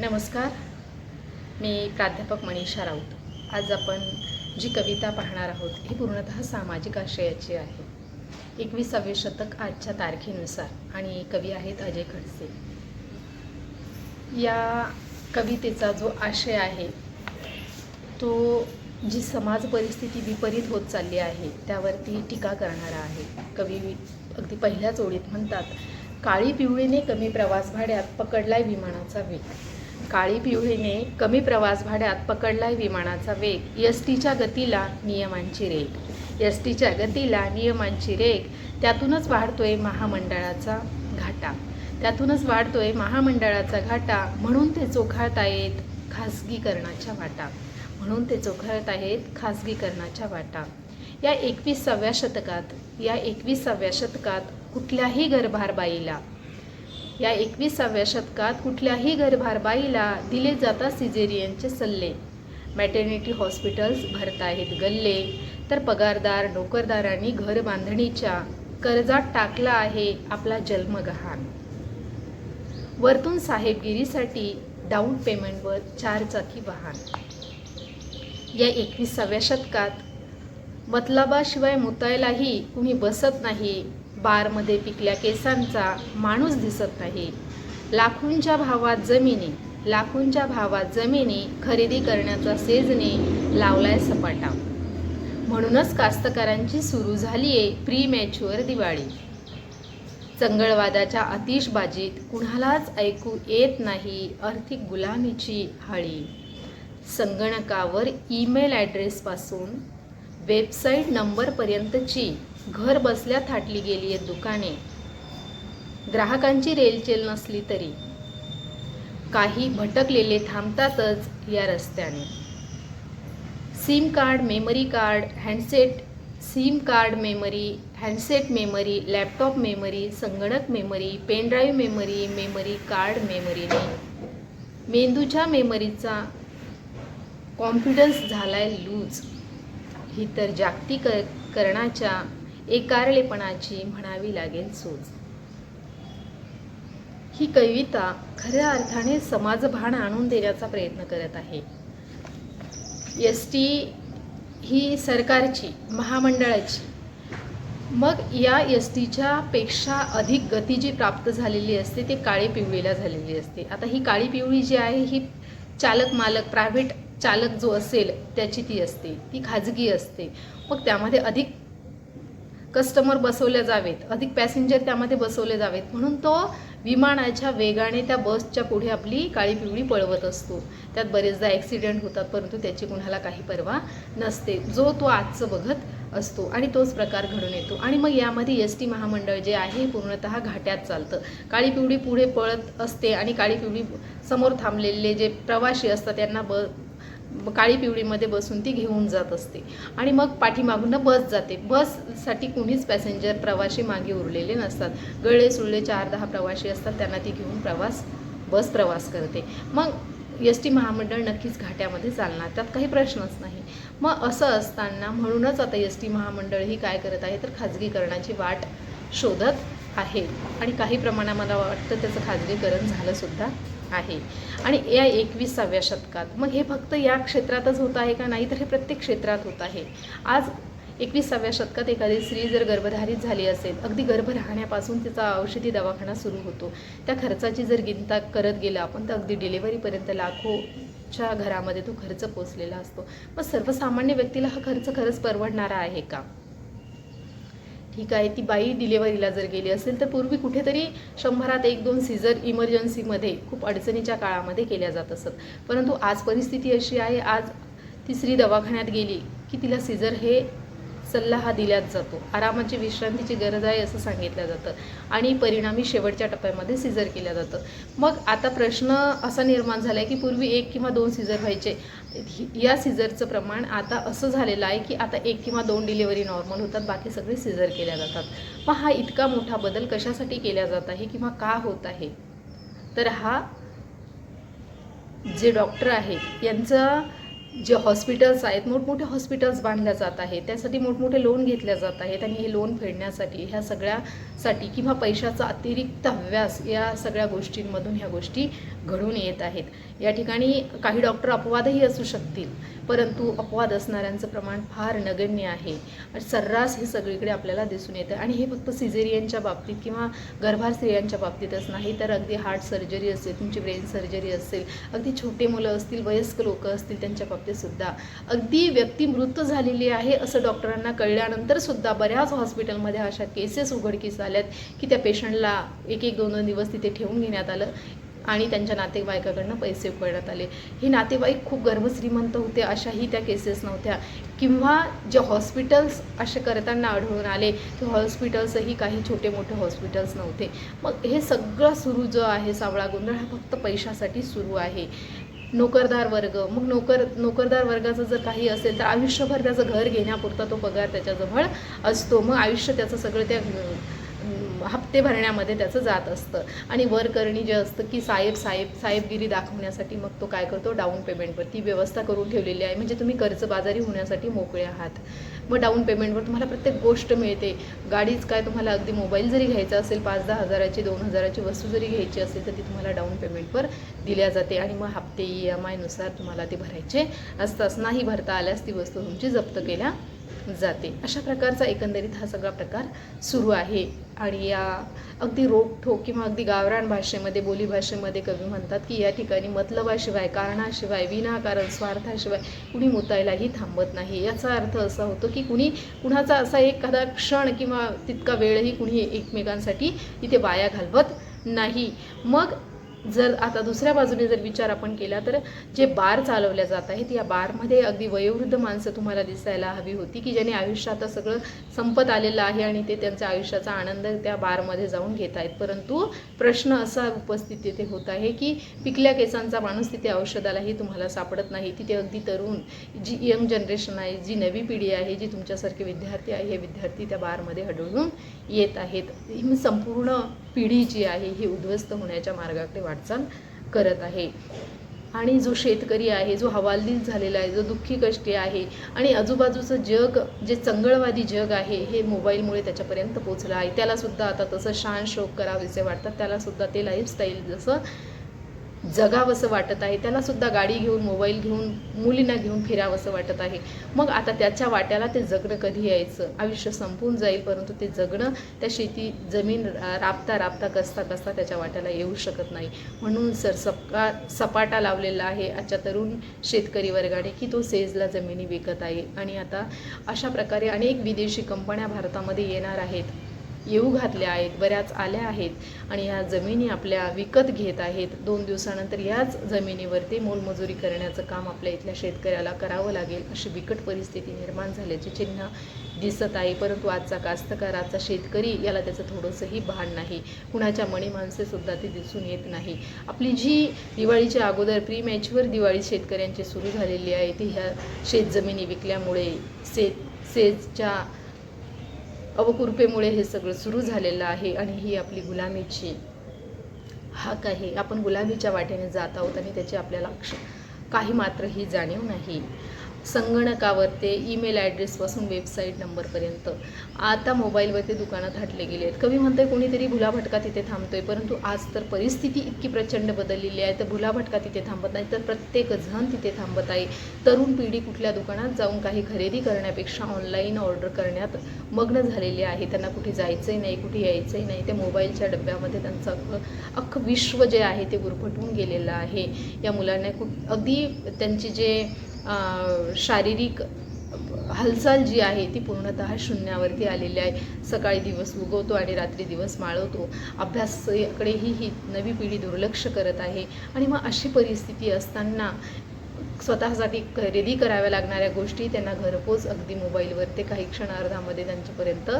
नमस्कार. मी प्राध्यापक मनीषा राऊत. आज आपण जी कविता पाहणार आहोत ही पूर्णतः सामाजिक आशयाची आहे. एकविसावे शतक आजच्या तारखेनुसार आणि कवी आहेत अजय खडसे. या कवितेचा जो आशय आहे तो जी समाज परिस्थिती विपरीत होत चालली आहे त्यावरती टीका करणारा आहे. कवी अगदी पहिल्याच ओळीत म्हणतात काळी पिवळीने कमी प्रवास भाड्यात पकडलाय विमानाचा वेग. काळी पिवळीने कमी प्रवास भाड्यात पकडलाय विमानाचा वेग. एस टीच्या गतीला नियमांची रेग. एस टीच्या गतीला नियमांची रेग. त्यातूनच वाढतोय महामंडळाचा घाटा. त्यातूनच वाढतोय महामंडळाचा घाटा. म्हणून ते चोखाळत आहेत खासगीकरणाच्या वाटा. म्हणून ते चोखाळत आहेत खासगीकरणाच्या वाटा. या एकविसाव्या शतकात या एकविसाव्या शतकात कुठल्याही गरभार बाईला या एकविसाव्या शतकात कुठल्याही गरभार बाईला दिले जातात सिजेरियनचे सल्ले. मॅटर्निटी हॉस्पिटल्स भरत आहेत गल्ले. तर पगारदार नोकरदारांनी घर बांधणीच्या कर्जात टाकला आहे आपला जन्मगहाण. वरतून साहेबगिरीसाठी डाऊन पेमेंटवर चारचाकी वाहन. या एकविसाव्या शतकात मतलबाशिवाय मुतायलाही कुणी बसत नाही. बारमध्ये पिकल्या केसांचा माणूस दिसत नाही लाखोंच्या भावात जमिनी लाखोंच्या भावात जमिनी खरेदी करण्याचा सेजने लावलाय सपाटा. म्हणूनच कास्तकारांची सुरू झाली आहे प्री मॅच्युअर दिवाळी. चंगळवादाच्या आतिषबाजीत कुणालाच ऐकू येत नाही आर्थिक गुलामीची हाळी. संगणकावर ईमेल ॲड्रेसपासून वेबसाईट नंबरपर्यंतची घर बसल्या थाटली गेली आहेत दुकाने. ग्राहकांची रेलचेल नसली तरी. काही भटकलेले थांबतातच या रस्त्याने. SIM card memory card handset SIM card memory handset memory laptop memory संगणक memory pen drive memory memory card मेमरीने मेंदूच्या मेमरीचा कॉन्फिडन्स झालाय लूज. ही तर जागतिकरणाच्या एकारलेपणाची म्हणावी लागेल सूज. ही कविता खऱ्या अर्थाने समाजभान आणून देण्याचा प्रयत्न करत आहे. एस टी ही सरकारची महामंडळाची. मग या एस टीच्या पेक्षा अधिक गती जी प्राप्त झालेली असते ती काळी पिवळीला झालेली असते. आता ही काळी पिवळी जी आहे ही चालक मालक प्रायव्हेट चालक जो असेल त्याची ती असते. ती खाजगी असते. मग त्यामध्ये अधिक कस्टमर बसवले जावेत. अधिक पॅसेंजर त्यामध्ये बसवले जावेत. म्हणून तो विमानाच्या वेगाने त्या बसच्या पुढे आपली काळी पिवळी पळवत असतो. त्यात बरेचदा ॲक्सिडेंट होतात परंतु त्याची कुणाला काही पर्वा नसते. जो तो आजचं बघत असतो आणि तोच प्रकार घडून येतो. आणि मग यामध्ये एस टी महामंडळ जे आहे पूर्णतः घाट्यात चालतं. काळी पिवळी पुढे पळत असते आणि काळी पिवळी समोर थांबलेले जे प्रवासी असतात त्यांना ब काळी पिवळीमध्ये बसून ती घेऊन जात असते. आणि मग पाठीमागून बस जाते. बससाठी कुणीच पॅसेंजर प्रवाशी मागे उरलेले नसतात. गळे सुळले चार दहा प्रवासी असतात. त्यांना ती घेऊन प्रवास बस प्रवास करते. मग एस टी महामंडळ नक्कीच घाट्यामध्ये चालणार. त्यात काही प्रश्नच नाही. मग असं असताना म्हणूनच आता एस टी महामंडळ ही काय करत आहे? तर खाजगीकरणाची वाट शोधत आहे. आणि काही प्रमाणात मला वाटतं त्याचं खाजगीकरण झालंसुद्धा आहे. आणि या एकविसाव्या शतकात मग हे फक्त या क्षेत्रातच होत आहे का नाही? तर हे प्रत्येक क्षेत्रात होत आहे. आज एकविसाव्या शतकात एखादी स्त्री जर गर्भधारित झाली असेल अगदी गर्भ राहण्यापासून तिचा औषधी दवाखाना सुरू होतो. त्या खर्चाची जर गिनता करत गेलं आपण तर अगदी डिलेवरीपर्यंत लाखोच्या घरामध्ये तो खर्च पोचलेला असतो. मग सर्वसामान्य व्यक्तीला हा खर्च खरंच परवडणारा आहे का? ठीक आहे ती बाई डिलेवरीला जर गेली असेल तर पूर्वी कुठेतरी शंभरात एक दोन सीझर इमर्जन्सीमध्ये खूप अडचणीच्या काळामध्ये केल्या जात असत. परंतु आज परिस्थिती अशी आहे आज ती स्त्री दवाखान्यात गेली की तिला सीझर हे सल्ला हा दिलाच जातो. आरामाची विश्रांतीची गरज आहे असं सांगितलं जातं. आणि परिणामी शेवटच्या टप्प्यामध्ये सीझर केलं जातं. मग आता प्रश्न असा निर्माण झाला आहे की पूर्वी एक किंवा दोन सीझर व्हायचे. या सीझरचं प्रमाण आता असं झालेलं आहे की आता एक किंवा दोन डिलिव्हरी नॉर्मल होतात बाकी सगळे सिझर केल्या जातात. मग हा इतका मोठा बदल कशासाठी केला जात आहे किंवा का होत आहे? तर हा जे डॉक्टर आहेत यांचा जे हॉस्पिटल्स आहेत मोठमोठे हॉस्पिटल्स बांधल्या जात आहेत. त्यासाठी मोठमोठे लोन घेतल्या जात आहेत आणि हे लोन फेडण्यासाठी ह्या सगळ्यासाठी किंवा पैशाचा अतिरिक्त हव्यास या सगळ्या गोष्टींमधून ह्या गोष्टी घडून येत आहेत. या ठिकाणी काही डॉक्टर अपवादही असू शकतील परंतु अपवाद असणाऱ्यांचं प्रमाण फार नगण्य आहे. सर्रास हे सगळीकडे आपल्याला दिसून येतं. आणि हे फक्त सिझेरियनच्या बाबतीत किंवा गर्भार स्त्रियांच्या बाबतीतच नाही तर अगदी हार्ट सर्जरी असेल तुमची ब्रेन सर्जरी असेल अगदी छोटे मुलं असतील वयस्क लोक असतील त्यांच्या बाबतीतसुद्धा अगदी व्यक्ती मृत झालेली आहे असं डॉक्टरांना कळल्यानंतरसुद्धा बऱ्याच हॉस्पिटलमध्ये अशा केसेस उघडकीस आल्यात की त्या पेशंटला एक एक दोन दोन दिवस तिथे ठेवून घेण्यात आलं. आणि त्यांच्या नातेवाईकाकडनं पैसे उकळण्यात आले. हे नातेवाईक खूप गर्भश्रीमंत होते अशाही त्या केसेस नव्हत्या. किंवा जे हॉस्पिटल्स असे करताना आढळून आले ते हॉस्पिटल्सही काही छोटे मोठे हॉस्पिटल्स नव्हते. मग हे सगळं सुरू जो आहे सावळा गोंधळ हा फक्त पैशासाठी सुरू आहे. नोकरदार वर्ग मग नोकर नोकरदार वर्गाचं जर काही असेल तर आयुष्यभर त्याचं घर घेण्यापुरता तो पगार त्याच्याजवळ असतो. मग आयुष्य त्याचं सगळं त्या हप्ते भरण्यामध्ये त्याचं जात असतं. आणि वरकरणी जे असतं की साहेब साहेब साहेबगिरी दाखवण्यासाठी मग तो काय करतो? डाऊन पेमेंटवर ती व्यवस्था करून ठेवलेली आहे. म्हणजे तुम्ही कर्जबाजारी होण्यासाठी मोकळे आहात. मग डाऊन पेमेंटवर तुम्हाला प्रत्येक गोष्ट मिळते. गाडीच काय तुम्हाला अगदी मोबाईल जरी घ्यायचा असेल पाच दहा हजाराची दोन हजाराची वस्तू जरी घ्यायची असेल तर ती तुम्हाला डाऊन पेमेंटवर दिल्या जाते. आणि मग हप्ते ई एम आयनुसार तुम्हाला ते भरायचे असतास नाही भरता आल्यास ती वस्तू तुमची जप्त केल्या जाते. अशा प्रकारचा एकंदरीत हा सगळा प्रकार सुरू आहे. आणि या अगदी रोखठोक किंवा अगदी गावरान भाषेमध्ये बोलीभाषेमध्ये कवी म्हणतात की या ठिकाणी मतलबाशिवाय कारणाशिवाय विनाकारण स्वार्थाशिवाय कुणी मुतायलाही थांबत नाही. याचा अर्थ असा होतो की कुणी कुणाचा असा एखादा क्षण किंवा तितका वेळही कुणी एकमेकांसाठी इथे वाया घालवत नाही. मग जर आता दुसऱ्या बाजूने जर विचार आपण केला तर जे बार चालवल्या जात आहेत या बारमध्ये अगदी वयोवृद्ध माणसं तुम्हाला दिसायला हवी होती की ज्याने आयुष्य आता सगळं संपत आलेलं आहे आणि ते त्यांच्या आयुष्याचा आनंद त्या बारमध्ये जाऊन घेत आहेत. परंतु प्रश्न असा उपस्थित तिथे होत आहे की पिकल्या केसांचा माणूस तिथे औषधालाही तुम्हाला सापडत नाही. तिथे अगदी तरुण जी यंग जनरेशन आहे जी नवी पिढी आहे जी तुमच्यासारखे विद्यार्थी आहे हे विद्यार्थी त्या बारमध्ये आढळून येत आहेत. ही संपूर्ण पिढी जी आहे ही उद्ध्वस्त होण्याच्या मार्गाकडे वाटचाल करत आहे. आणि जो शेतकरी आहे जो हवालदिल झालेला आहे जो दुःखी कष्टी आहे आणि आजूबाजूचं जग जे चंगळवादी जग आहे हे मोबाईलमुळे त्याच्यापर्यंत पोचलं आहे. त्यालासुद्धा आता तसं शान शोक करावेसे वाटतात. त्यालासुद्धा ते लाईफस्टाईल जसं जगावंसं वाटत आहे. त्यांनासुद्धा गाडी घेऊन मोबाईल घेऊन मुलींना घेऊन फिरावंसं वाटत आहे. मग आता त्याच्या वाट्याला ते जगणं कधी यायचं? आयुष्य संपून जाईल परंतु ते जगणं त्या शेती जमीन राबता राबता कसता कसता त्याच्या वाट्याला येऊ शकत नाही. म्हणून सर सपका सपाटा लावलेला आहे आजच्या तरुण शेतकरी वर्गाने की तो सेजला जमिनी विकत आहे. आणि आता अशा प्रकारे अनेक विदेशी कंपन्या भारतामध्ये येणार आहेत. येऊ घातल्या आहेत बऱ्याच आल्या आहेत आणि ह्या जमिनी आपल्या विकत घेत आहेत. दोन दिवसानंतर याच जमिनीवरती मोलमजुरी करण्याचं काम आपल्या इथल्या शेतकऱ्याला करावं लागेल अशी बिकट परिस्थिती निर्माण झाल्याचे चिन्ह दिसत आहे. परंतु आजचा कास्तकार आजचा शेतकरी याला त्याचं थोडंसंही भान नाही. कुणाच्या मणी माणसेसुद्धा ते दिसून येत नाही. आपली जी दिवाळीच्या अगोदर प्री मॅचवर दिवाळी शेतकऱ्यांची सुरू झालेली आहे ती ह्या शेतजमिनी विकल्यामुळे सेत सेजच्या अवकुरपेमुळे हे सगळं सुरू झालेलं आहे आणि ही आपली गुलामीची हाक आहे. आपण गुलामीच्या वाटेने जात आहोत आणि त्याची आपल्याला काही मात्र ही जाणीव नाही. संगणकावर ते ईमेल ॲड्रेसपासून वेबसाईट नंबरपर्यंत. आता मोबाईलवरती दुकानात हाटले गेले आहेत. कवी म्हणतंय कोणीतरी भुलाभटका तिथे थांबतोय. परंतु आज तर परिस्थिती इतकी प्रचंड बदललेली आहे. तर भुलाभटका तिथे थांबत नाही तर प्रत्येकजण तिथे थांबत आहे. तरुण पिढी कुठल्या दुकानात जाऊन काही खरेदी करण्यापेक्षा ऑनलाईन ऑर्डर करण्यात मग्न झालेले आहे. त्यांना कुठे जायचंही नाही कुठे यायचंही नाही. त्या मोबाईलच्या डब्यामध्ये त्यांचं अख्खं अख्खं विश्व जे आहे ते गुरफटून गेलेलं आहे. या मुलांना कुठ अगदी त्यांची जे शारीरिक हालचाल जी आहे ती पूर्णतः शून्यावरती आलेली आहे. सकाळी दिवस उगवतो आणि रात्री दिवस माळवतो. अभ्यासाकडेही ही नवी पिढी दुर्लक्ष करत आहे. आणि मग अशी परिस्थिती असताना स्वतःसाठी खरेदी कराव्या लागणाऱ्या गोष्टी त्यांना घरपोच अगदी मोबाईलवर ते काही क्षणार्धामध्ये त्यांच्यापर्यंत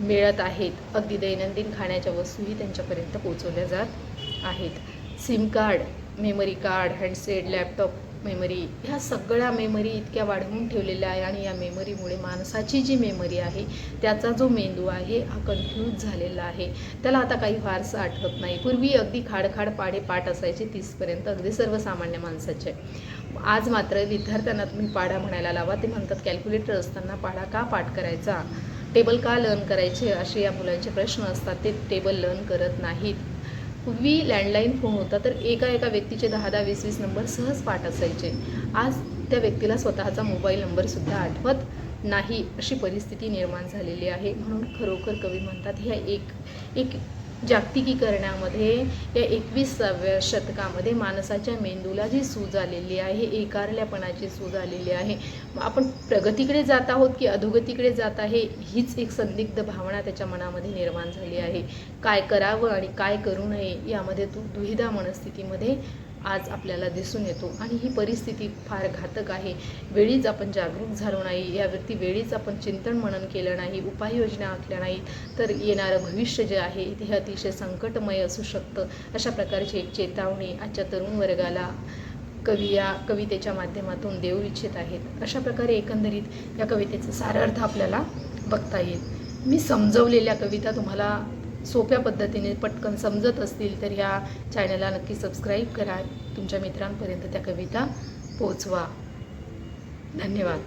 मिळत आहेत. अगदी दैनंदिन खाण्याच्या वस्तूही त्यांच्यापर्यंत पोचवल्या जात आहेत. SIM card memory card handset laptop memory ह्या सगळ्या मेमरी इतक्या वाढवून ठेवलेल्या आहे आणि या मेमरीमुळे माणसाची जी मेमरी आहे त्याचा जो मेंदू आहे हा कन्फ्यूज झालेला आहे. त्याला आता काही फारसं आठवत नाही. पूर्वी अगदी खाडखाड पाडे पाठ असायचे तीसपर्यंत. अगदी सर्वसामान्य माणसाचे. आज मात्र विद्यार्थ्यांना तुम्ही पाढा म्हणायला लावा. ते म्हणतात कॅल्क्युलेटर असताना पाढा का पाठ करायचा? टेबल का लर्न करायचे? असे या मुलांचे प्रश्न असतात. ते टेबल लर्न करत नाहीत. पूर्वी लँडलाईन फोन होता तर एका एका व्यक्तीचे दहा दहा वीस वीस नंबर सहज पाठ असायचे. आज त्या व्यक्तीला स्वतःचा मोबाईल नंबरसुद्धा आठवत नाही अशी परिस्थिती निर्माण झालेली आहे. म्हणून खरोखर कवी म्हणतात ह्या एक एक जागतिकीकरणामध्ये या एकविसाव्या शतकामध्ये माणसाच्या मेंदूला जी सूज आलेली आहे एकारल्यापणाची सूज आलेली आहे आपण प्रगतीकडे जात आहोत की अधोगतीकडे जात आहे हीच एक संदिग्ध भावना त्याच्या मनामध्ये निर्माण झाली आहे. काय करावं आणि काय करू नये यामध्ये तो दुविधा मनस्थितीमध्ये आज आपल्याला दिसून येतो. आणि ही परिस्थिती फार घातक आहे. वेळीच आपण जागरूक झालो नाही. यावरती वेळीच आपण चिंतन मनन केलं नाही उपाययोजना आखल्या नाहीत तर येणारं भविष्य जे आहे ते अतिशय संकटमय असू शकतं. अशा प्रकारची एक चेतावणी आजच्या तरुण वर्गाला कवी या कवितेच्या माध्यमातून देऊ इच्छित आहेत. अशा प्रकारे एकंदरीत या कवितेचा सारार्थ आपल्याला बघता येईल. मी समजवलेल्या कविता तुम्हाला सोप्या पद्धतीने पटकन समजत असतील तर ह्या चॅनलला नक्की सबस्क्राईब करा. तुमच्या मित्रांपर्यंत त्या कविता पोचवा धन्यवाद.